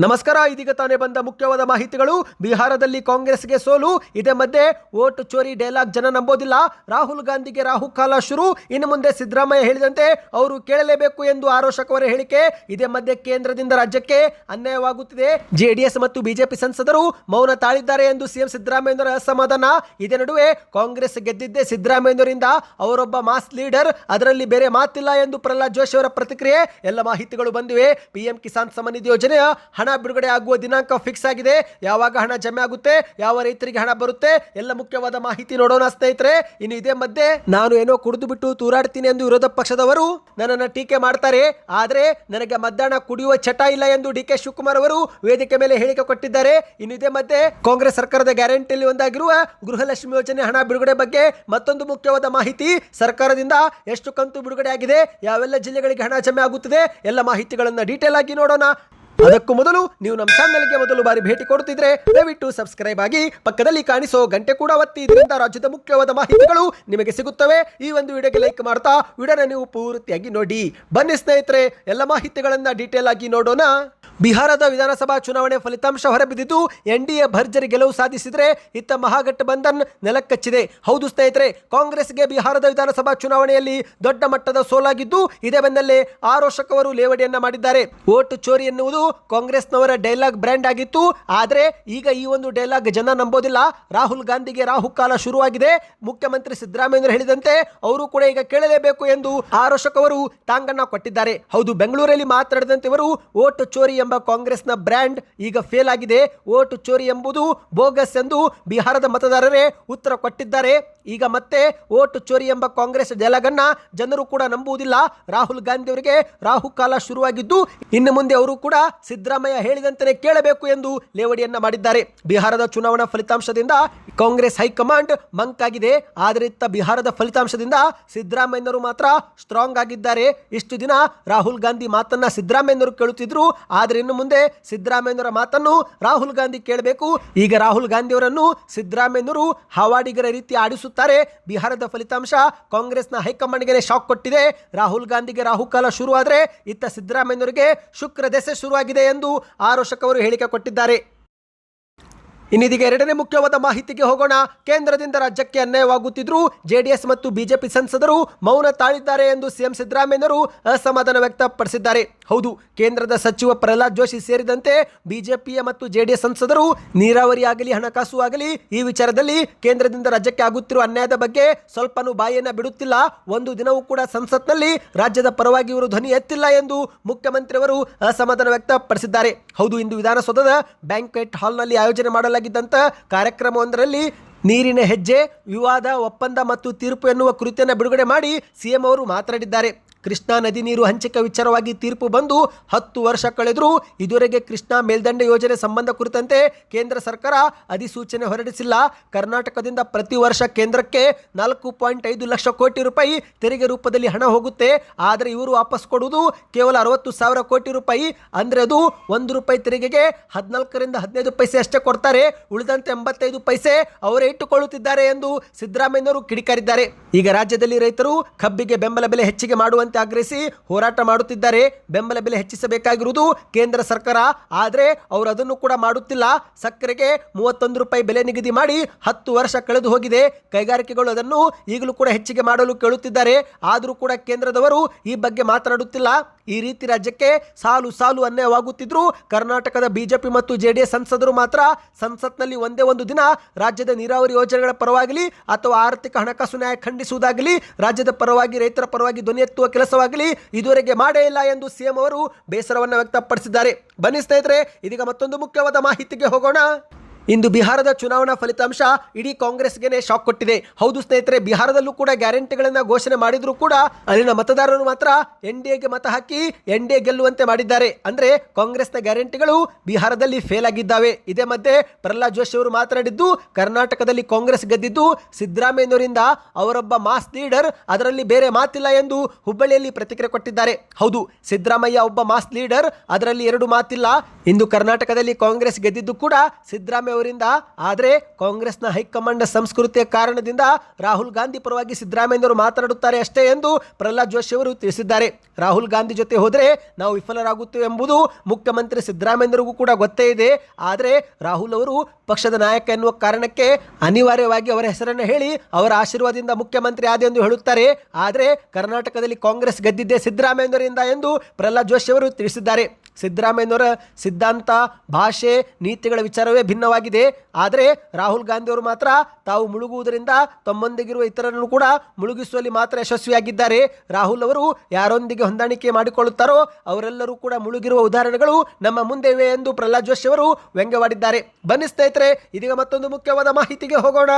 ನಮಸ್ಕಾರ, ಇದೀಗ ತಾನೇ ಬಂದ ಮುಖ್ಯವಾದ ಮಾಹಿತಿಗಳು. ಬಿಹಾರದಲ್ಲಿ ಕಾಂಗ್ರೆಸ್ಗೆ ಸೋಲು, ಇದೇ ಮಧ್ಯೆ ವೋಟ್ ಚೋರಿ ಡೈಲಾಗ್ ಜನ ನಂಬೋದಿಲ್ಲ. ರಾಹುಲ್ ಗಾಂಧಿಗೆ ರಾಹುಕಾಲ ಶುರು. ಇನ್ನು ಮುಂದೆ ಸಿದ್ದರಾಮಯ್ಯ ಹೇಳಿದಂತೆ ಅವರು ಕೇಳಲೇಬೇಕು ಎಂದು ಆರೋಶಕವರ ಹೇಳಿಕೆ. ಇದೇ ಮಧ್ಯೆ ಕೇಂದ್ರದಿಂದ ರಾಜ್ಯಕ್ಕೆ ಅನ್ಯಾಯವಾಗುತ್ತಿದೆ. ಜೆಡಿಎಸ್ ಮತ್ತು ಬಿಜೆಪಿ ಸಂಸದರು ಮೌನ ತಾಳಿದ್ದಾರೆ ಎಂದು ಸಿಎಂ ಸಿದ್ದರಾಮಯ್ಯನವರ ಅಸಮಾಧಾನ. ಇದೇ ನಡುವೆ ಕಾಂಗ್ರೆಸ್ ಗೆದ್ದಿದ್ದೇ ಸಿದ್ದರಾಮಯ್ಯನವರಿಂದ ಅವರೊಬ್ಬ ಮಾಸ್ ಲೀಡರ್. ಅದರಲ್ಲಿ ಬೇರೆ ಮಾತಿಲ್ಲ ಎಂದು ಪ್ರಹ್ಲಾದ್ ಜೋಶಿ ಅವರ ಪ್ರತಿಕ್ರಿಯೆ. ಎಲ್ಲ ಮಾಹಿತಿಗಳು ಬಂದಿವೆ. ಪಿಎಂ ಕಿಸಾನ್ ಸಮ್ಮಾನ್ ಯೋಜನೆಯ ಹಣ ಬಿಡುಗಡೆ ಆಗುವ ದಿನಾಂಕ ಫಿಕ್ಸ್ ಆಗಿದೆ. ಯಾವಾಗ ಹಣ ಜಮೆ ಆಗುತ್ತೆ, ಯಾವ ರೈತರಿಗೆ ಹಣ ಬರುತ್ತೆ, ಎಲ್ಲ ಮುಖ್ಯವಾದ ಮಾಹಿತಿ ನೋಡೋಣ ಸ್ನೇಹಿತರೆ. ಇನ್ನು ಇದೇ ಮಧ್ಯೆ ನಾನು ಏನೋ ಕುಡಿದು ಬಿಟ್ಟು ತೂರಾಡ್ತೀನಿ ಎಂದು ವಿರೋಧ ಪಕ್ಷದವರು ನನ್ನನ್ನು ಟೀಕೆ ಮಾಡ್ತಾರೆ. ಆದರೆ ನನಗೆ ಮಧ್ಯಾಹ್ನ ಕುಡಿಯುವ ಚಟ ಇಲ್ಲ ಎಂದು ಡಿ ಕೆ ಶಿವಕುಮಾರ್ ಅವರು ವೇದಿಕೆ ಮೇಲೆ ಹೇಳಿಕೆ ಕೊಟ್ಟಿದ್ದಾರೆ. ಇನ್ನು ಇದೇ ಮಧ್ಯೆ ಕಾಂಗ್ರೆಸ್ ಸರ್ಕಾರದ ಗ್ಯಾರಂಟಿಯಲ್ಲಿ ಒಂದಾಗಿರುವ ಗೃಹಲಕ್ಷ್ಮಿ ಯೋಜನೆ ಹಣ ಬಿಡುಗಡೆ ಬಗ್ಗೆ ಮತ್ತೊಂದು ಮುಖ್ಯವಾದ ಮಾಹಿತಿ. ಸರ್ಕಾರದಿಂದ ಎಷ್ಟು ಕಂತು ಬಿಡುಗಡೆ ಆಗಿದೆ, ಯಾವೆಲ್ಲ ಜಿಲ್ಲೆಗಳಿಗೆ ಹಣ ಜಮೆ ಆಗುತ್ತದೆ, ಎಲ್ಲ ಮಾಹಿತಿಗಳನ್ನು ಡೀಟೇಲ್ ಆಗಿ ನೋಡೋಣ. ಅದಕ್ಕೂ ಮೊದಲು ನೀವು ನಮ್ಮ ಚಾನಲ್ಗೆ ಮೊದಲು ಬಾರಿ ಭೇಟಿ ಕೊಡುತ್ತಿದ್ರೆ ದಯವಿಟ್ಟು ಸಬ್ಸ್ಕ್ರೈಬ್ ಆಗಿ ಪಕ್ಕದಲ್ಲಿ ಕಾಣಿಸೋ ಗಂಟೆ ಕೂಡ ಒತ್ತಿ. ಇದರಿಂದ ರಾಜ್ಯದ ಮುಖ್ಯವಾದ ಮಾಹಿತಿಗಳು ನಿಮಗೆ ಸಿಗುತ್ತವೆ. ಈ ಒಂದು ವಿಡಿಯೋಗೆ ಲೈಕ್ ಮಾಡ್ತಾ, ವಿಡಿಯೋನ ನೀವು ಪೂರ್ತಿಯಾಗಿ ನೋಡಿ. ಬನ್ನಿ ಸ್ನೇಹಿತರೆ, ಎಲ್ಲ ಮಾಹಿತಿಗಳನ್ನ ಡೀಟೇಲ್ ಆಗಿ ನೋಡೋಣ. ಬಿಹಾರದ ವಿಧಾನಸಭಾ ಚುನಾವಣೆ ಫಲಿತಾಂಶ ಹೊರಬಿದ್ದಿದ್ದು ಎನ್ ಡಿ ಎ ಭರ್ಜರಿ ಗೆಲುವು ಸಾಧಿಸಿದರೆ ಇತ್ತ ಮಹಾಗಠಬಂಧನ್ ನೆಲಕ್ಕಚ್ಚಿದೆ. ಹೌದು ಸ್ನೇಹಿತರೆ, ಕಾಂಗ್ರೆಸ್ಗೆ ಬಿಹಾರದ ವಿಧಾನಸಭಾ ಚುನಾವಣೆಯಲ್ಲಿ ದೊಡ್ಡ ಮಟ್ಟದ ಸೋಲಾಗಿದ್ದು, ಇದೇ ಬೆನ್ನಲ್ಲೇ ಆರೋಷಕವರು ಲೇವಡಿಯನ್ನ ಮಾಡಿದ್ದಾರೆ. ವೋಟ್ ಚೋರಿ ಎನ್ನುವುದು ಕಾಂಗ್ರೆಸ್ನವರ ಡೈಲಾಗ್ ಬ್ರ್ಯಾಂಡ್ ಆಗಿತ್ತು. ಆದರೆ ಈಗ ಈ ಒಂದು ಡೈಲಾಗ್ ಜನ ನಂಬೋದಿಲ್ಲ. ರಾಹುಲ್ ಗಾಂಧಿಗೆ ರಾಹುಕಾಲ ಶುರುವಾಗಿದೆ. ಮುಖ್ಯಮಂತ್ರಿ ಸಿದ್ದರಾಮಯ್ಯ ಹೇಳಿದಂತೆ ಅವರು ಕೂಡ ಈಗ ಕೇಳಲೇಬೇಕು ಎಂದು ಆರೋಷಕವರು ತಾಂಗಣ್ಣ ಕೊಟ್ಟಿದ್ದಾರೆ. ಹೌದು, ಬೆಂಗಳೂರಲ್ಲಿ ಮಾತನಾಡಿದಂತೆ ಇವರು ವೋಟ್ ಚೋರಿ ಎಂಬ ಕಾಂಗ್ರೆಸ್ನ ಬ್ರ್ಯಾಂಡ್ ಈಗ ಫೇಲ್ ಆಗಿದೆ. ಓಟು ಚೋರಿ ಎಂಬುದು ಬೋಗಸ್ ಎಂದು ಬಿಹಾರದ ಮತದಾರರೇ ಉತ್ತರ ಕೊಟ್ಟಿದ್ದಾರೆ. ಈಗ ಮತ್ತೆ ಓಟು ಚೋರಿ ಎಂಬ ಕಾಂಗ್ರೆಸ್ ಡೈಲಾಗನ್ನ ಜನರು ಕೂಡ ನಂಬುವುದಿಲ್ಲ. ರಾಹುಲ್ ಗಾಂಧಿ ಅವರಿಗೆ ರಾಹುಕಾಲ ಶುರುವಾಗಿದ್ದು, ಇನ್ನು ಮುಂದೆ ಅವರು ಕೂಡ ಸಿದ್ದರಾಮಯ್ಯ ಹೇಳಿದಂತೆ ಕೇಳಬೇಕು ಎಂದು ಲೇವಡಿಯನ್ನ ಮಾಡಿದ್ದಾರೆ. ಬಿಹಾರದ ಚುನಾವಣಾ ಫಲಿತಾಂಶದಿಂದ ಕಾಂಗ್ರೆಸ್ ಹೈಕಮಾಂಡ್ ಮಂಕ್ ಆಗಿದೆ ಆದರೆ ಬಿಹಾರದ ಫಲಿತಾಂಶದಿಂದ ಸಿದ್ದರಾಮಯ್ಯನವರು ಮಾತ್ರ ಸ್ಟ್ರಾಂಗ್ ಆಗಿದ್ದಾರೆ. ಇಷ್ಟು ದಿನ ರಾಹುಲ್ ಗಾಂಧಿ ಮಾತನ್ನ ಸಿದ್ದರಾಮಯ್ಯನವರು ಕೇಳುತ್ತಿದ್ರು. ಆದರೆ ಇನ್ನು ಮುಂದೆ ಸಿದ್ದರಾಮಯ್ಯನವರ ಮಾತನ್ನು ರಾಹುಲ್ ಗಾಂಧಿ ಕೇಳಬೇಕು. ಈಗ ರಾಹುಲ್ ಗಾಂಧಿ ಅವರನ್ನು ಸಿದ್ದರಾಮಯ್ಯನವರು ಹವಾಡಿಗರ ರೀತಿ ಆಡಿಸುತ್ತಾರೆ. ಬಿಹಾರದ ಫಲಿತಾಂಶ ಕಾಂಗ್ರೆಸ್ನ ಹೈಕಮಾಂಡ್ಗೆ ಶಾಕ್ ಕೊಟ್ಟಿದೆ. ರಾಹುಲ್ ಗಾಂಧಿಗೆ ರಾಹುಕಾಲ ಶುರುವಾದರೆ ಇತ್ತ ಸಿದ್ದರಾಮಯ್ಯನವರಿಗೆ ಶುಕ್ರ ದೆಸೆ ಶುರುವಾಗಿದೆ ಎಂದು ಆರೋಶಕ್ ಅವರು ಹೇಳಿಕೆ ಕೊಟ್ಟಿದ್ದಾರೆ. ಇನ್ನಿದೀಗ ಎರಡನೇ ಮುಖ್ಯವಾದ ಮಾಹಿತಿಗೆ ಹೋಗೋಣ. ಕೇಂದ್ರದಿಂದ ರಾಜ್ಯಕ್ಕೆ ಅನ್ಯಾಯವಾಗುತ್ತಿದ್ರು ಜೆಡಿಎಸ್ ಮತ್ತು ಬಿಜೆಪಿ ಸಂಸದರು ಮೌನ ತಾಳಿದ್ದಾರೆ ಎಂದು ಸಿಎಂ ಸಿದ್ದರಾಮಯ್ಯನವರು ಅಸಮಾಧಾನ ವ್ಯಕ್ತಪಡಿಸಿದ್ದಾರೆ. ಹೌದು, ಕೇಂದ್ರದ ಸಚಿವ ಪ್ರಹ್ಲಾದ್ ಜೋಶಿ ಸೇರಿದಂತೆ ಬಿಜೆಪಿಯ ಮತ್ತು ಜೆಡಿಎಸ್ ಸಂಸದರು ನೀರಾವರಿ ಆಗಲಿ, ಹಣಕಾಸು ಆಗಲಿ, ಈ ವಿಚಾರದಲ್ಲಿ ಕೇಂದ್ರದಿಂದ ರಾಜ್ಯಕ್ಕೆ ಆಗುತ್ತಿರುವ ಅನ್ಯಾಯದ ಬಗ್ಗೆ ಸ್ವಲ್ಪನೂ ಬಾಯಿಯನ್ನ ಬಿಡುತ್ತಿಲ್ಲ. ಒಂದು ದಿನವೂ ಕೂಡ ಸಂಸತ್ನಲ್ಲಿ ರಾಜ್ಯದ ಪರವಾಗಿ ಇವರು ಧ್ವನಿ ಎತ್ತಿಲ್ಲ ಎಂದು ಮುಖ್ಯಮಂತ್ರಿಯವರು ಅಸಮಾಧಾನ ವ್ಯಕ್ತಪಡಿಸಿದ್ದಾರೆ. ಹೌದು, ಇಂದು ವಿಧಾನಸೌಧದ ಬ್ಯಾಂಕ್ವೆಟ್ ಹಾಲ್ನಲ್ಲಿ ಆಯೋಜನೆ ಮಾಡಲಾಗಿದ್ದಂಥ ಕಾರ್ಯಕ್ರಮವೊಂದರಲ್ಲಿ ನೀರಿನ ಹೆಜ್ಜೆ, ವಿವಾದ, ಒಪ್ಪಂದ ಮತ್ತು ತೀರ್ಪು ಎನ್ನುವ ಕೃತಿಯನ್ನು ಬಿಡುಗಡೆ ಮಾಡಿ ಸಿಎಂ ಅವರು ಮಾತನಾಡಿದ್ದಾರೆ. ಕೃಷ್ಣಾ ನದಿ ನೀರು ಹಂಚಿಕೆ ವಿಚಾರವಾಗಿ ತೀರ್ಪು ಬಂದು ಹತ್ತು ವರ್ಷ ಕಳೆದರೂ ಇದುವರೆಗೆ ಕೃಷ್ಣಾ ಮೇಲ್ದಂಡೆ ಯೋಜನೆ ಸಂಬಂಧ ಕುರಿತಂತೆ ಕೇಂದ್ರ ಸರ್ಕಾರ ಅಧಿಸೂಚನೆ ಹೊರಡಿಸಿಲ್ಲ. ಕರ್ನಾಟಕದಿಂದ ಪ್ರತಿ ವರ್ಷ ಕೇಂದ್ರಕ್ಕೆ ನಾಲ್ಕು ಪಾಯಿಂಟ್ ಐದು ಲಕ್ಷ ಕೋಟಿ ರೂಪಾಯಿ ತೆರಿಗೆ ರೂಪದಲ್ಲಿ ಹಣ ಹೋಗುತ್ತೆ. ಆದರೆ ಇವರು ವಾಪಸ್ ಕೊಡುವುದು ಕೇವಲ ಅರವತ್ತು ಸಾವಿರ ಕೋಟಿ ರೂಪಾಯಿ. ಅಂದರೆ ಅದು ಒಂದು ರೂಪಾಯಿ ತೆರಿಗೆಗೆ ಹದಿನಾಲ್ಕರಿಂದ ಹದಿನೈದು ಪೈಸೆ ಅಷ್ಟೇ ಕೊಡ್ತಾರೆ. ಉಳಿದಂತೆ ಎಂಬತ್ತೈದು ಪೈಸೆ ಅವರೇ ಇಟ್ಟುಕೊಳ್ಳುತ್ತಿದ್ದಾರೆ ಎಂದು ಸಿದ್ದರಾಮಯ್ಯನವರು ಕಿಡಿಕಾರಿದ್ದಾರೆ. ಈಗ ರಾಜ್ಯದಲ್ಲಿ ರೈತರು ಕಬ್ಬಿಗೆ ಬೆಂಬಲ ಬೆಲೆ ಹೆಚ್ಚಿಗೆ ಮಾಡುವಂತೆ ಆಗ್ರಹಿಸಿ ಹೋರಾಟ ಮಾಡುತ್ತಿದ್ದಾರೆ. ಬೆಂಬಲ ಬೆಲೆ ಹೆಚ್ಚಿಸಬೇಕಾಗಿರುವುದು ಕೇಂದ್ರ ಸರ್ಕಾರ. ಆದರೆ ಅವರು ಅದನ್ನು ಕೂಡ ಮಾಡುತ್ತಿಲ್ಲ. ಸಕ್ಕರೆಗೆ ಮೂವತ್ತೊಂದು ರೂಪಾಯಿ ಬೆಲೆ ನಿಗದಿ ಮಾಡಿ ಹತ್ತು ವರ್ಷ ಕಳೆದು ಹೋಗಿದೆ. ಕೈಗಾರಿಕೆಗಳು ಅದನ್ನು ಈಗಲೂ ಕೂಡ ಹೆಚ್ಚಿಗೆ ಮಾಡಲು ಕೇಳುತ್ತಿದ್ದಾರೆ. ಆದರೂ ಕೂಡ ಕೇಂದ್ರದವರು ಈ ಬಗ್ಗೆ ಮಾತನಾಡುತ್ತಿಲ್ಲ. ಈ ರೀತಿ ರಾಜ್ಯಕ್ಕೆ ಸಾಲು ಸಾಲು ಅನ್ಯಾಯವಾಗುತ್ತಿದ್ರು ಕರ್ನಾಟಕದ ಬಿಜೆಪಿ ಮತ್ತು ಜೆಡಿಎಸ್ ಸಂಸದರು ಮಾತ್ರ ಸಂಸತ್ನಲ್ಲಿ ಒಂದೇ ಒಂದು ದಿನ ರಾಜ್ಯದ ನೀರಾವರಿ ಯೋಜನೆಗಳ ಪರವಾಗಲಿ ಅಥವಾ ಆರ್ಥಿಕ ಹಣಕಾಸು ನ್ಯಾಯ ಖಂಡಿಸುವುದಾಗಲಿ ರಾಜ್ಯದ ಪರವಾಗಿ ರೈತರ ಪರವಾಗಿ ಧ್ವನಿ ಎತ್ತುವ ಕೆಲಸವಾಗಲಿ ಇದುವರೆಗೆ ಮಾಡೇ ಇಲ್ಲ ಎಂದು ಸಿಎಂ ಅವರು ಬೇಸರವನ್ನು ವ್ಯಕ್ತಪಡಿಸಿದ್ದಾರೆ. ಬನ್ನಿ ಸ್ನೇಹಿತರೆ, ಇದೀಗ ಮತ್ತೊಂದು ಮುಖ್ಯವಾದ ಮಾಹಿತಿಗೆ ಹೋಗೋಣ. ಇಂದು ಬಿಹಾರದ ಚುನಾವಣಾ ಫಲಿತಾಂಶ ಇಡೀ ಕಾಂಗ್ರೆಸ್ಗೆನೆ ಶಾಕ್ ಕೊಟ್ಟಿದೆ. ಹೌದು ಸ್ನೇಹಿತರೆ, ಬಿಹಾರದಲ್ಲೂ ಕೂಡ ಗ್ಯಾರಂಟಿಗಳನ್ನ ಘೋಷಣೆ ಮಾಡಿದ್ರು ಕೂಡ ಅಲ್ಲಿನ ಮತದಾರರು ಮಾತ್ರ ಎನ್ ಡಿ ಎಗೆ ಮತ ಹಾಕಿ ಎನ್ ಡಿ ಗೆಲ್ಲುವಂತೆ ಮಾಡಿದ್ದಾರೆ. ಅಂದ್ರೆ ಕಾಂಗ್ರೆಸ್ನ ಗ್ಯಾರಂಟಿಗಳು ಬಿಹಾರದಲ್ಲಿ ಫೇಲ್ ಆಗಿದ್ದಾವೆ. ಇದೇ ಮಧ್ಯೆ ಪ್ರಹ್ಲಾದ್ ಜೋಶಿ ಅವರು ಮಾತನಾಡಿದ್ದು, ಕರ್ನಾಟಕದಲ್ಲಿ ಕಾಂಗ್ರೆಸ್ ಗೆದ್ದಿದ್ದು ಸಿದ್ದರಾಮಯ್ಯನವರಿಂದ ಅವರೊಬ್ಬ ಮಾಸ್ ಲೀಡರ್, ಅದರಲ್ಲಿ ಬೇರೆ ಮಾತಿಲ್ಲ ಎಂದು ಹುಬ್ಬಳ್ಳಿಯಲ್ಲಿ ಪ್ರತಿಕ್ರಿಯೆ ಕೊಟ್ಟಿದ್ದಾರೆ. ಹೌದು, ಸಿದ್ದರಾಮಯ್ಯ ಒಬ್ಬ ಮಾಸ್ ಲೀಡರ್, ಅದರಲ್ಲಿ ಎರಡು ಮಾತಿಲ್ಲ. ಇಂದು ಕರ್ನಾಟಕದಲ್ಲಿ ಕಾಂಗ್ರೆಸ್ ಗೆದ್ದಿದ್ದು ಕೂಡ ಸಿದ್ದರಾಮಯ್ಯ ಅವರಿಂದ, ಆದರೆ ಕಾಂಗ್ರೆಸ್ನ ಹೈಕಮಾಂಡ್ ಸಂಸ್ಕೃತಿಯ ಕಾರಣದಿಂದ ರಾಹುಲ್ ಗಾಂಧಿ ಪರವಾಗಿ ಸಿದ್ದರಾಮಯ್ಯನವರು ಮಾತನಾಡುತ್ತಾರೆ ಅಷ್ಟೇ ಎಂದು ಪ್ರಹ್ಲಾದ್ ಜೋಶಿ ಅವರು ತಿಳಿಸಿದ್ದಾರೆ. ರಾಹುಲ್ ಗಾಂಧಿ ಜೊತೆ ಹೋದರೆ ನಾವು ವಿಫಲರಾಗುತ್ತೇವೆ ಎಂಬುದು ಮುಖ್ಯಮಂತ್ರಿ ಸಿದ್ದರಾಮಯ್ಯನವರಿಗೂ ಕೂಡ ಗೊತ್ತೇ ಇದೆ. ಆದರೆ ರಾಹುಲ್ ಅವರು ಪಕ್ಷದ ನಾಯಕ ಎನ್ನುವ ಕಾರಣಕ್ಕೆ ಅನಿವಾರ್ಯವಾಗಿ ಅವರ ಹೆಸರನ್ನು ಹೇಳಿ ಅವರ ಆಶೀರ್ವಾದದಿಂದ ಮುಖ್ಯಮಂತ್ರಿ ಆದ ಎಂದು ಹೇಳುತ್ತಾರೆ. ಆದರೆ ಕರ್ನಾಟಕದಲ್ಲಿ ಕಾಂಗ್ರೆಸ್ ಗೆದ್ದಿದ್ದೇ ಸಿದ್ದರಾಮಯ್ಯನವರಿಂದ ಎಂದು ಪ್ರಹ್ಲಾದ್ ಜೋಶಿ ಅವರು ತಿಳಿಸಿದ್ದಾರೆ. ಸಿದ್ದರಾಮಯ್ಯನವರ ಸಿದ್ಧಾಂತ, ಭಾಷೆ, ನೀತಿಗಳ ವಿಚಾರವೇ ಭಿನ್ನವಾಗಿದೆ. ಆದರೆ ರಾಹುಲ್ ಗಾಂಧಿಯವರು ಮಾತ್ರ ತಾವು ಮುಳುಗುವುದರಿಂದ ತಮ್ಮೊಂದಿಗಿರುವ ಇತರರನ್ನು ಕೂಡ ಮುಳುಗಿಸುವಲ್ಲಿ ಮಾತ್ರ ಯಶಸ್ವಿಯಾಗಿದ್ದಾರೆ. ರಾಹುಲ್ ಅವರು ಯಾರೊಂದಿಗೆ ಹೊಂದಾಣಿಕೆ ಮಾಡಿಕೊಳ್ಳುತ್ತಾರೋ ಅವರೆಲ್ಲರೂ ಕೂಡ ಮುಳುಗಿರುವ ಉದಾಹರಣೆಗಳು ನಮ್ಮ ಮುಂದೆ ಎಂದು ಪ್ರಹ್ಲಾದ್ ಜೋಶಿ ಅವರು ವ್ಯಂಗ್ಯವಾಡಿದ್ದಾರೆ. ಬನ್ನಿ ಸ್ನೇಹಿತರೆ, ಇದೀಗ ಮತ್ತೊಂದು ಮುಖ್ಯವಾದ ಮಾಹಿತಿಗೆ ಹೋಗೋಣ.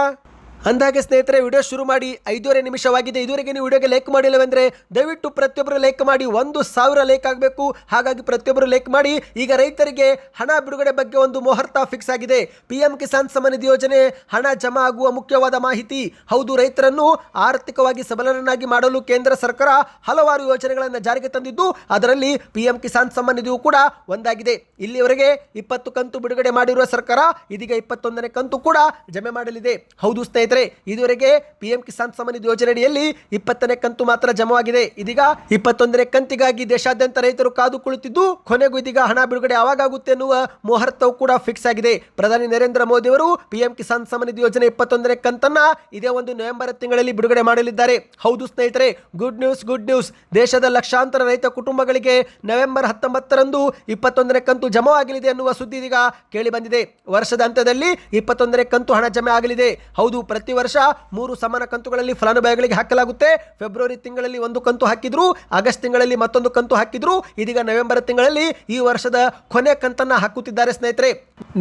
ಅಂದಾಗೆ ಸ್ನೇಹಿತರೆ, ವಿಡಿಯೋ ಶುರು ಮಾಡಿ ಐದೂವರೆ ನಿಮಿಷವಾಗಿದೆ. ಇದುವರೆಗೆ ನೀವು ವಿಡಿಯೋಗೆ ಲೈಕ್ ಮಾಡಿಲ್ಲವೆಂದರೆ ದಯವಿಟ್ಟು ಪ್ರತಿಯೊಬ್ಬರು ಲೈಕ್ ಮಾಡಿ. ಒಂದು ಸಾವಿರ ಲೈಕ್ ಆಗಬೇಕು. ಹಾಗಾಗಿ ಪ್ರತಿಯೊಬ್ಬರು ಲೈಕ್ ಮಾಡಿ. ಈಗ ರೈತರಿಗೆ ಹಣ ಬಿಡುಗಡೆ ಬಗ್ಗೆ ಒಂದು ಮುಹೂರ್ತ ಫಿಕ್ಸ್ ಆಗಿದೆ. ಪಿಎಂ ಕಿಸಾನ್ ಸಮ್ಮಾನ್ ಯೋಜನೆ ಹಣ ಜಮಾ ಆಗುವ ಮುಖ್ಯವಾದ ಮಾಹಿತಿ. ಹೌದು, ರೈತರನ್ನು ಆರ್ಥಿಕವಾಗಿ ಸಬಲರನ್ನಾಗಿ ಮಾಡಲು ಕೇಂದ್ರ ಸರ್ಕಾರ ಹಲವಾರು ಯೋಜನೆಗಳನ್ನು ಜಾರಿಗೆ ತಂದಿದ್ದು, ಅದರಲ್ಲಿ ಪಿಎಂ ಕಿಸಾನ್ ಸಮ್ಮಾನ್ ನಿಧಿಯು ಕೂಡ ಒಂದಾಗಿದೆ. ಇಲ್ಲಿವರೆಗೆ ಇಪ್ಪತ್ತು ಕಂತು ಬಿಡುಗಡೆ ಮಾಡಿರುವ ಸರ್ಕಾರ, ಇದೀಗ ಇಪ್ಪತ್ತೊಂದನೇ ಕಂತು ಕೂಡ ಜಮೆ ಮಾಡಲಿದೆ. ಹೌದು, ಸ್ನೇಹಿತರೆ ಇದುವರೆಗೆ ಪಿಎಂ ಕಿಸಾನ್ ಸಮ್ಮಾನ್ ನಿಧಿ ಯೋಜನೆಯಡಿಯಲ್ಲಿ ಇಪ್ಪತ್ತನೇ ಕಂತು ಮಾತ್ರ ಜಮವಾಗಿದೆ. ಇದೀಗ ಇಪ್ಪತ್ತೊಂದನೇ ಕಂತಿಗಾಗಿ ದೇಶಾದ್ಯಂತ ರೈತರು ಕಾದು ಕುಳಿತಿದ್ದು, ಕೊನೆಗೂ ಇದೀಗ ಹಣ ಬಿಡುಗಡೆ ಯಾವಾಗುತ್ತೆ ಎನ್ನುವ ಮುಹೂರ್ತವು ಕೂಡ ಫಿಕ್ಸ್ ಆಗಿದೆ. ಪ್ರಧಾನಿ ನರೇಂದ್ರ ಮೋದಿ ಅವರು ಪಿಎಂ ಕಿಸಾನ್ ಸಮ್ಮಾನ್ ನಿಧಿ ಯೋಜನೆ ಇಪ್ಪತ್ತೊಂದನೇ ಕಂತನ್ನ ಇದೇ ಒಂದು ನವೆಂಬರ್ ತಿಂಗಳಲ್ಲಿ ಬಿಡುಗಡೆ ಮಾಡಲಿದ್ದಾರೆ. ಹೌದು ಸ್ನೇಹಿತರೆ ಗುಡ್ ನ್ಯೂಸ್ ಗುಡ್ ನ್ಯೂಸ್ ದೇಶದ ಲಕ್ಷಾಂತರ ರೈತ ಕುಟುಂಬಗಳಿಗೆ ನವೆಂಬರ್ ಹತ್ತೊಂಬತ್ತರಂದು ಇಪ್ಪತ್ತೊಂದನೇ ಕಂತು ಜಮವಾಗಲಿದೆ ಎನ್ನುವ ಸುದ್ದಿ ಇದೀಗ ಕೇಳಿ ಬಂದಿದೆ. ವರ್ಷದ ಅಂತ್ಯದಲ್ಲಿ ಇಪ್ಪತ್ತೊಂದನೇ ಕಂತು ಹಣ ಜಮೆ ಆಗಲಿದೆ. ಹೌದು, ಪ್ರತಿ ವರ್ಷ ಮೂರು ಸಮಾನ ಕಂತುಗಳಲ್ಲಿ ಫಲಾನುಭವಿಗಳಿಗೆ ಹಾಕಲಾಗುತ್ತೆ. ಫೆಬ್ರವರಿ ತಿಂಗಳಲ್ಲಿ ಒಂದು ಕಂತು ಹಾಕಿದ್ರು, ಆಗಸ್ಟ್ ತಿಂಗಳಲ್ಲಿ ಮತ್ತೊಂದು ಕಂತು ಹಾಕಿದ್ರು. ಇದೀಗ ನವೆಂಬರ್ ತಿಂಗಳಲ್ಲಿ ಈ ವರ್ಷದ ಕೊನೆ ಕಂತನ್ನ ಹಾಕುತ್ತಿದ್ದಾರೆ ಸ್ನೇಹಿತರೆ.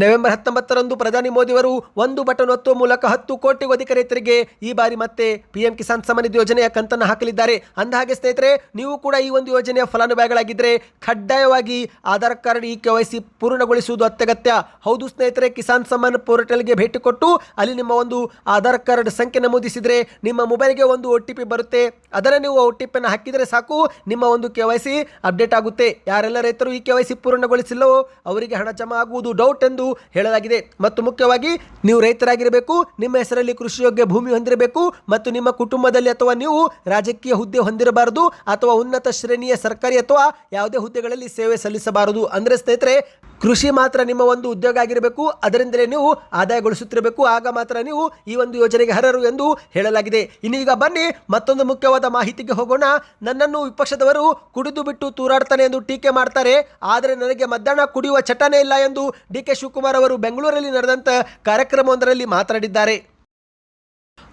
ನವೆಂಬರ್ ಹತ್ತೊಂಬತ್ತರಂದು ಪ್ರಧಾನಿ ಮೋದಿ ಅವರು ಒಂದು ಬಟನ್ ಒತ್ತುವ ಮೂಲಕ ಹತ್ತು ಕೋಟಿ ಅಧಿಕ ರೈತರಿಗೆ ಈ ಬಾರಿ ಮತ್ತೆ ಪಿಎಂ ಕಿಸಾನ್ ಸಮ್ಮಾನ್ ನಿಧಿ ಯೋಜನೆಯ ಕಂತನ್ನು ಹಾಕಲಿದ್ದಾರೆ. ಅಂದಹಾಗೆ ಸ್ನೇಹಿತರೆ, ನೀವು ಕೂಡ ಈ ಒಂದು ಯೋಜನೆಯ ಫಲಾನುಭವಿಗಳಾಗಿದ್ದರೆ ಕಡ್ಡಾಯವಾಗಿ ಆಧಾರ್ ಕಾರ್ಡ್ ಈ ಕೆವೈಸಿ ಪೂರ್ಣಗೊಳಿಸುವುದು ಅತ್ಯಗತ್ಯ. ಹೌದು ಸ್ನೇಹಿತರೆ, ಕಿಸಾನ್ ಸಮ್ಮಾನ್ ಪೋರ್ಟಲ್ಗೆ ಭೇಟಿ ಕೊಟ್ಟು ಅಲ್ಲಿ ನಿಮ್ಮ ಒಂದು ಆಧಾರ್ ಕಾರ್ಡ್ ಸಂಖ್ಯೆ ನಮೂದಿಸಿದರೆ ನಿಮ್ಮ ಮೊಬೈಲ್ಗೆ ಒಂದು ಒ ಟಿ ಪಿ ಬರುತ್ತೆ. ಅದರ ನೀವು ಒ ಟಿ ಪಿಯನ್ನು ಹಾಕಿದರೆ ಸಾಕು. ನಿಮ್ಮ ಒಂದು ಕೆ ವೈ ಸಿ ಅಪ್ಡೇಟ್ ಆಗುತ್ತೆ. ಯಾರೆಲ್ಲ ರೈತರು ಈ ಕೆ ವೈ ಸಿ ಪೂರ್ಣಗೊಳಿಸಿಲ್ಲವೋ ಅವರಿಗೆ ಹಣ ಜಮಾ ಆಗುವುದು ಡೌಟ್ ಎಂದು ಹೇಳಲಾಗಿದೆ. ಮತ್ತು ಮುಖ್ಯವಾಗಿ ನೀವು ರೈತರಾಗಿರಬೇಕು, ನಿಮ್ಮ ಹೆಸರಲ್ಲಿ ಕೃಷಿಯೋಗ್ಯ ಭೂಮಿ ಹೊಂದಿರಬೇಕು ಮತ್ತು ನಿಮ್ಮ ಕುಟುಂಬದಲ್ಲಿ ಅಥವಾ ನೀವು ರಾಜಕೀಯ ಹುದ್ದೆ ಹೊಂದಿರಬಾರದು ಅಥವಾ ಉನ್ನತ ಶ್ರೇಣಿಯ ಸರ್ಕಾರಿ ಅಥವಾ ಯಾವುದೇ ಹುದ್ದೆಗಳಲ್ಲಿ ಸೇವೆ ಸಲ್ಲಿಸಬಾರದು. ಅಂದರೆ ಸ್ನೇಹಿತರೆ ಕೃಷಿ ಮಾತ್ರ ನಿಮ್ಮ ಒಂದು ಉದ್ಯೋಗ ಆಗಿರಬೇಕು, ಅದರಿಂದಲೇ ನೀವು ಆದಾಯಗೊಳಿಸುತ್ತಿರಬೇಕು. ಆಗ ಮಾತ್ರ ನೀವು ಈ ಒಂದು ಯೋಜನೆಗೆ ಅರ್ಹರು ಎಂದು ಹೇಳಲಾಗಿದೆ. ಇನ್ನೀಗ ಬನ್ನಿ, ಮತ್ತೊಂದು ಮುಖ್ಯವಾದ ಮಾಹಿತಿಗೆ ಹೋಗೋಣ. ನನ್ನನ್ನು ವಿಪಕ್ಷದವರು ಕುಡಿದು ಬಿಟ್ಟು ತೂರಾಡ್ತಾನೆ ಎಂದು ಟೀಕೆ ಮಾಡ್ತಾರೆ. ಆದರೆ ನನಗೆ ಮಧ್ಯಾಹ್ನ ಕುಡಿಯುವ ಚಟನೇ ಇಲ್ಲ ಎಂದು ಡಿ ಕೆ ಶಿವಕುಮಾರ್ ಅವರು ಬೆಂಗಳೂರಲ್ಲಿ ನಡೆದಂಥ ಕಾರ್ಯಕ್ರಮವೊಂದರಲ್ಲಿ ಮಾತನಾಡಿದ್ದಾರೆ.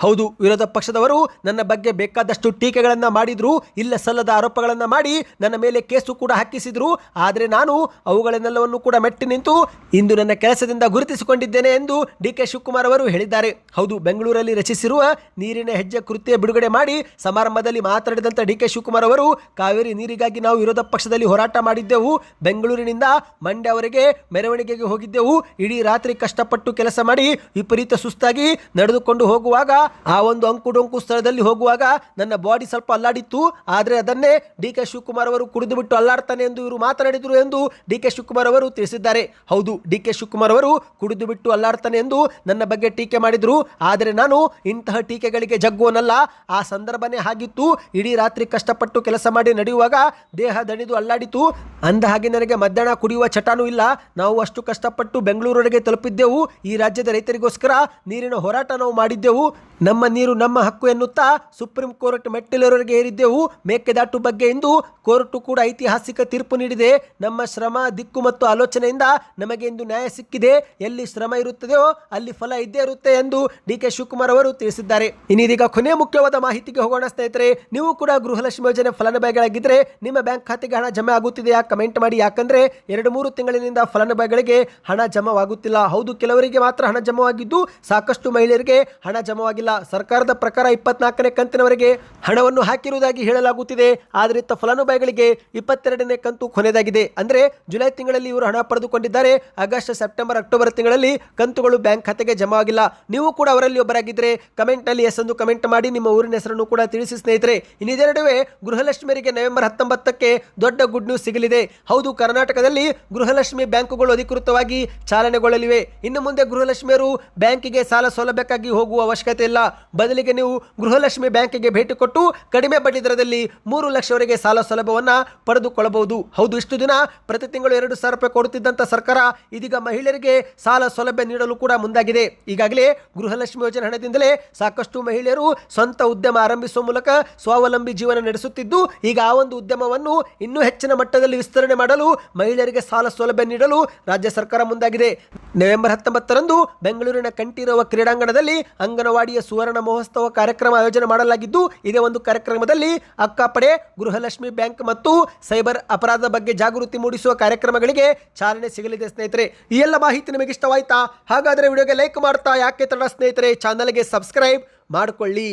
ಹೌದು, ವಿರೋಧ ಪಕ್ಷದವರು ನನ್ನ ಬಗ್ಗೆ ಬೇಕಾದಷ್ಟು ಟೀಕೆಗಳನ್ನು ಮಾಡಿದ್ರು, ಇಲ್ಲ ಸಲ್ಲದ ಆರೋಪಗಳನ್ನು ಮಾಡಿ ನನ್ನ ಮೇಲೆ ಕೇಸು ಕೂಡ ಹಾಕಿಸಿದ್ರು. ಆದರೆ ನಾನು ಅವುಗಳನ್ನೆಲ್ಲವನ್ನು ಕೂಡ ಮೆಟ್ಟಿ ನಿಂತು ಇಂದು ನನ್ನ ಕೆಲಸದಿಂದ ಗುರುತಿಸಿಕೊಂಡಿದ್ದೇನೆ ಎಂದು ಡಿ ಕೆ ಶಿವಕುಮಾರ್ ಅವರು ಹೇಳಿದ್ದಾರೆ. ಹೌದು, ಬೆಂಗಳೂರಲ್ಲಿ ರಚಿಸಿರುವ ನೀರಿನ ಹೆಜ್ಜೆ ಕೃತ್ಯ ಬಿಡುಗಡೆ ಮಾಡಿ ಸಮಾರಂಭದಲ್ಲಿ ಮಾತನಾಡಿದಂಥ ಡಿ ಕೆ ಶಿವಕುಮಾರ್ ಅವರು, ಕಾವೇರಿ ನೀರಿಗಾಗಿ ನಾವು ವಿರೋಧ ಪಕ್ಷದಲ್ಲಿ ಹೋರಾಟ ಮಾಡಿದ್ದೆವು, ಬೆಂಗಳೂರಿನಿಂದ ಮಂಡ್ಯವರೆಗೆ ಮೆರವಣಿಗೆಗೆ ಹೋಗಿದ್ದೆವು, ಇಡೀ ರಾತ್ರಿ ಕಷ್ಟಪಟ್ಟು ಕೆಲಸ ಮಾಡಿ ವಿಪರೀತ ಸುಸ್ತಾಗಿ ನಡೆದುಕೊಂಡು ಹೋಗುವಾಗ ಆ ಒಂದು ಅಂಕುಡೊಂಕು ಸ್ಥಳದಲ್ಲಿ ಹೋಗುವಾಗ ನನ್ನ ಬಾಡಿ ಸ್ವಲ್ಪ ಅಲ್ಲಾಡಿತ್ತು. ಆದರೆ ಅದನ್ನೇ ಡಿ ಕೆ ಶಿವಕುಮಾರ್ ಅವರು ಕುಡಿದು ಬಿಟ್ಟು ಅಲ್ಲಾಡ್ತಾನೆ ಎಂದು ಇವರು ಮಾತನಾಡಿದರು ಎಂದು ಡಿ ಕೆ ಶಿವಕುಮಾರ್ ಅವರು ತಿಳಿಸಿದ್ದಾರೆ. ಹೌದು, ಡಿ ಕೆ ಶಿವಕುಮಾರ್ ಅವರು ಕುಡಿದು ಬಿಟ್ಟು ಅಲ್ಲಾಡ್ತಾನೆ ಎಂದು ನನ್ನ ಬಗ್ಗೆ ಟೀಕೆ ಮಾಡಿದರು. ಆದರೆ ನಾನು ಇಂತಹ ಟೀಕೆಗಳಿಗೆ ಜಗ್ಗುವನಲ್ಲ. ಆ ಸಂದರ್ಭನೇ ಆಗಿತ್ತು ಇಡೀ ರಾತ್ರಿ ಕಷ್ಟಪಟ್ಟು ಕೆಲಸ ಮಾಡಿ ನಡೆಯುವಾಗ ದೇಹ ದಣಿದು ಅಲ್ಲಾಡಿತು. ಅಂದ ಹಾಗೆ ನನಗೆ ಮಧ್ಯಾಹ್ನ ಕುಡಿಯುವ ಚಟಾನೂ ಇಲ್ಲ. ನಾವು ಅಷ್ಟು ಕಷ್ಟಪಟ್ಟು ಬೆಂಗಳೂರಿಗೆ ತಲುಪಿದ್ದೆವು. ಈ ರಾಜ್ಯದ ರೈತರಿಗೋಸ್ಕರ ನೀರಿನ ಹೋರಾಟ ನಾವು ಮಾಡಿದ್ದೆವು. ನಮ್ಮ ನೀರು ನಮ್ಮ ಹಕ್ಕು ಎನ್ನುತ್ತಾ ಸುಪ್ರೀಂ ಕೋರ್ಟ್ ಮೆಟ್ಟಿಲವರೆಗೆ ಏರಿದ್ದೆವು. ಮೇಕೆದಾಟು ಬಗ್ಗೆ ಎಂದು ಕೋರ್ಟು ಕೂಡ ಐತಿಹಾಸಿಕ ತೀರ್ಪು ನೀಡಿದೆ. ನಮ್ಮ ಶ್ರಮ, ದಿಕ್ಕು ಮತ್ತು ಆಲೋಚನೆಯಿಂದ ನಮಗೆ ಇಂದು ನ್ಯಾಯ ಸಿಕ್ಕಿದೆ. ಎಲ್ಲಿ ಶ್ರಮ ಇರುತ್ತದೆಯೋ ಅಲ್ಲಿ ಫಲ ಇದ್ದೇ ಇರುತ್ತೆ ಎಂದು ಡಿ ಕೆ ಶಿವಕುಮಾರ್ ಅವರು ತಿಳಿಸಿದ್ದಾರೆ. ಇನ್ನೀಗ ಕೊನೆಯ ಮುಖ್ಯವಾದ ಮಾಹಿತಿಗೆ ಹೋಗೋಣ ಸ್ನೇಹಿತರೆ, ನೀವು ಕೂಡ ಗೃಹಲಕ್ಷ್ಮಿ ಯೋಜನೆ ಫಲಾನುಭವಿಗಳಾಗಿದ್ದರೆ ನಿಮ್ಮ ಬ್ಯಾಂಕ್ ಖಾತೆಗೆ ಹಣ ಜಮೆ ಆಗುತ್ತಿದೆಯಾ ಕಮೆಂಟ್ ಮಾಡಿ. ಯಾಕಂದ್ರೆ ಎರಡು ಮೂರು ತಿಂಗಳಿನಿಂದ ಫಲಾನುಭವಿಗಳಿಗೆ ಹಣ ಜಮವಾಗುತ್ತಿಲ್ಲ. ಹೌದು, ಕೆಲವರಿಗೆ ಮಾತ್ರ ಹಣ ಜಮವಾಗಿದ್ದು ಸಾಕಷ್ಟು ಮಹಿಳೆಯರಿಗೆ ಹಣ ಜಮವಾಗಿ ಜಮಾವಾಗಿಲ್ಲ ಸರ್ಕಾರದ ಪ್ರಕಾರ ಇಪ್ಪತ್ನಾಲ್ಕನೇ ಕಂತಿನವರೆಗೆ ಹಣವನ್ನು ಹಾಕಿರುವುದಾಗಿ ಹೇಳಲಾಗುತ್ತಿದೆ. ಆದರೆ ಇತ್ತ ಫಲಾನುಭವಿಗಳಿಗೆ ಇಪ್ಪತ್ತೆರಡನೇ ಕಂತು ಕೊನೆಯದಾಗಿದೆ. ಅಂದರೆ ಜುಲೈ ತಿಂಗಳಲ್ಲಿ ಇವರು ಹಣ ಪಡೆದುಕೊಂಡಿದ್ದಾರೆ. ಆಗಸ್ಟ್, ಸೆಪ್ಟೆಂಬರ್, ಅಕ್ಟೋಬರ್ ತಿಂಗಳಲ್ಲಿ ಕಂತುಗಳು ಬ್ಯಾಂಕ್ ಖಾತೆಗೆ ಜಮಾ ಆಗಿಲ್ಲ ನೀವು ಕೂಡ ಅವರಲ್ಲಿ ಒಬ್ಬರಾಗಿದ್ದರೆ ಕಮೆಂಟ್ನಲ್ಲಿ ಎಸ್ ಎಂದು ಕಮೆಂಟ್ ಮಾಡಿ ನಿಮ್ಮ ಊರಿನ ಹೆಸರನ್ನು ಕೂಡ ತಿಳಿಸಿ ಸ್ನೇಹಿತರೆ. ಇನ್ನಿದೇ ನಡುವೆ ಗೃಹಲಕ್ಷ್ಮಿಯರಿಗೆ ನವೆಂಬರ್ ಹತ್ತೊಂಬತ್ತಕ್ಕೆ ದೊಡ್ಡ ಗುಡ್ ನ್ಯೂಸ್ ಸಿಗಲಿದೆ. ಹೌದು, ಕರ್ನಾಟಕದಲ್ಲಿ ಗೃಹಲಕ್ಷ್ಮಿ ಬ್ಯಾಂಕುಗಳು ಅಧಿಕೃತವಾಗಿ ಚಾಲನೆಗೊಳ್ಳಲಿವೆ. ಇನ್ನು ಮುಂದೆ ಗೃಹಲಕ್ಷ್ಮಿಯರು ಬ್ಯಾಂಕಿಗೆ ಸಾಲ ಸೌಲಭ್ಯಕ್ಕಾಗಿ ಹೋಗುವ ಅವಶ್ಯಕತೆ ಇಲ್ಲ ಬದಲಿಗೆ ನೀವು ಗೃಹಲಕ್ಷ್ಮಿ ಬ್ಯಾಂಕಿಗೆ ಭೇಟಿ ಕೊಟ್ಟು ಕಡಿಮೆ ಬಡ್ಡಿ ದರದಲ್ಲಿ ಮೂರು ಲಕ್ಷವರೆಗೆ ಸಾಲ ಸೌಲಭ್ಯವನ್ನು ಪಡೆದುಕೊಳ್ಳಬಹುದು. ಹೌದು, ಇಷ್ಟು ದಿನ ಪ್ರತಿ ತಿಂಗಳು ಎರಡು ಸಾವಿರ ರೂಪಾಯಿ ಕೊಡುತ್ತಿದ್ದಂಥ ಸರ್ಕಾರ ಇದೀಗ ಮಹಿಳೆಯರಿಗೆ ಸಾಲ ಸೌಲಭ್ಯ ನೀಡಲು ಕೂಡ ಮುಂದಾಗಿದೆ. ಈಗಾಗಲೇ ಗೃಹಲಕ್ಷ್ಮಿ ಯೋಜನೆ ಹಣದಿಂದಲೇ ಸಾಕಷ್ಟು ಮಹಿಳೆಯರು ಸ್ವಂತ ಉದ್ಯಮ ಆರಂಭಿಸುವ ಮೂಲಕ ಸ್ವಾವಲಂಬಿ ಜೀವನ ನಡೆಸುತ್ತಿದ್ದು, ಈಗ ಆ ಒಂದು ಉದ್ಯಮವನ್ನು ಇನ್ನೂ ಹೆಚ್ಚಿನ ಮಟ್ಟದಲ್ಲಿ ವಿಸ್ತರಣೆ ಮಾಡಲು ಮಹಿಳೆಯರಿಗೆ ಸಾಲ ಸೌಲಭ್ಯ ನೀಡಲು ರಾಜ್ಯ ಸರ್ಕಾರ ಮುಂದಾಗಿದೆ. ನವೆಂಬರ್ ಹತ್ತೊಂಬತ್ತರಂದು ಬೆಂಗಳೂರಿನ ಕಂಠೀರವ ಕ್ರೀಡಾಂಗಣದಲ್ಲಿ ಅಂಗನವಾಡಿಯ ಸುವರ್ಣ ಮಹೋತ್ಸವ ಕಾರ್ಯಕ್ರಮ ಆಯೋಜನೆ ಮಾಡಲಾಗಿದ್ದು, ಇದೇ ಒಂದು ಕಾರ್ಯಕ್ರಮದಲ್ಲಿ ಅಕ್ಕಪಡೆ ಗೃಹಲಕ್ಷ್ಮಿ ಬ್ಯಾಂಕ್ ಮತ್ತು ಸೈಬರ್ ಅಪರಾಧ ಬಗ್ಗೆ ಜಾಗೃತಿ ಮೂಡಿಸುವ ಕಾರ್ಯಕ್ರಮಗಳಿಗೆ ಚಾಲನೆ ಸಿಗಲಿದೆ ಸ್ನೇಹಿತರೆ. ಈ ಎಲ್ಲ ಮಾಹಿತಿ ನಿಮಗೆ ಇಷ್ಟವಾಯ್ತಾ? ಹಾಗಾದರೆ ವಿಡಿಯೋಗೆ ಲೈಕ್ ಮಾಡ್ತಾ, ಯಾಕೆ ತಡ ಸ್ನೇಹಿತರೆ? ಚಾನಲ್ಗೆ ಸಬ್ಸ್ಕ್ರೈಬ್ ಮಾಡಿಕೊಳ್ಳಿ.